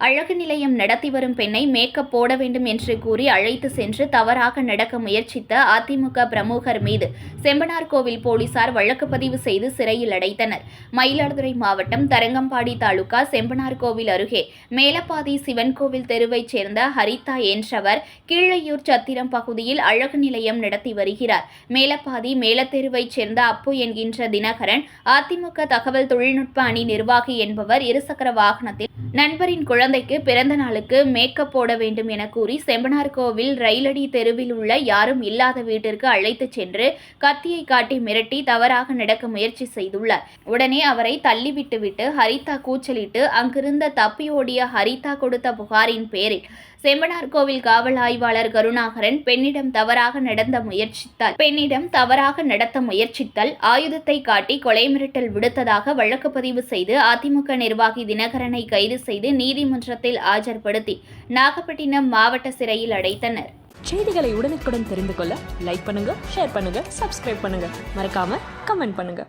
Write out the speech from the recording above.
அழகு நிலையம் நடத்தி வரும் பெண்ணை மேக்கப் போட வேண்டும் என்று கூறி அழைத்து சென்று தவறாக நடக்க முயற்சித்த அதிமுக பிரமுகர் மீது செம்பனார் கோவில் போலீசார் வழக்கு பதிவு செய்து சிறையில் அடைத்தனர். மயிலாடுதுறை மாவட்டம் தரங்கம்பாடி தாலுகா செம்பனார் கோவில் அருகே மேலப்பாதி சிவன் கோவில் தெருவைச் சேர்ந்த ஹரிதா என்றவர் கீழையூர் சத்திரம் பகுதியில் அழகு நிலையம் நடத்தி வருகிறார். மேலப்பாதி மேலத்தெருவைச் சேர்ந்த அப்பு என்கின்ற தினகரன் அதிமுக தகவல் தொழில்நுட்ப அணி நிர்வாகி என்பவர் இருசக்கர வாகனத்தில் நண்பரின் குழந்தைக்கு பிறந்த நாளுக்கு மேக்கப் போட வேண்டும் என கூறி செம்பனார் கோவில் ரயிலடி தெருவில் உள்ள யாரும் இல்லாத வீட்டிற்கு அழைத்துச் சென்று கத்தியை காட்டி மிரட்டி தவறாக நடக்க முயற்சி செய்துள்ளார். உடனே அவரை தள்ளிவிட்டுவிட்டு ஹரிதா கூச்சலிட்டு அங்கிருந்த தப்பியோடிய ஹரிதா கொடுத்த புகாரின் பேரில் செம்பனார் கோவில் காவல் ஆய்வாளர் கருணாகரன் பெண்ணிடம் தவறாக நடந்த முயற்சித்தால் பெண்ணிடம் தவறாக நடத்த முயற்சித்தல் ஆயுதத்தை காட்டி கொலை மிரட்டல் விடுத்ததாக வழக்கு பதிவு செய்து அதிமுக நிர்வாகி தினகரனை கைது செய்து நீதிமன்றத்தில் ஆஜர்படுத்தி நாகப்பட்டினம் மாவட்ட சிறையில் அடைத்தனர். செய்திகளை உடனுக்குடன் தெரிந்து கொள்ள லைக் பண்ணுங்க ஷேர் பண்ணுங்க சப்ஸ்கிரைப் பண்ணுங்க. மறக்காம கமெண்ட் பண்ணுங்க.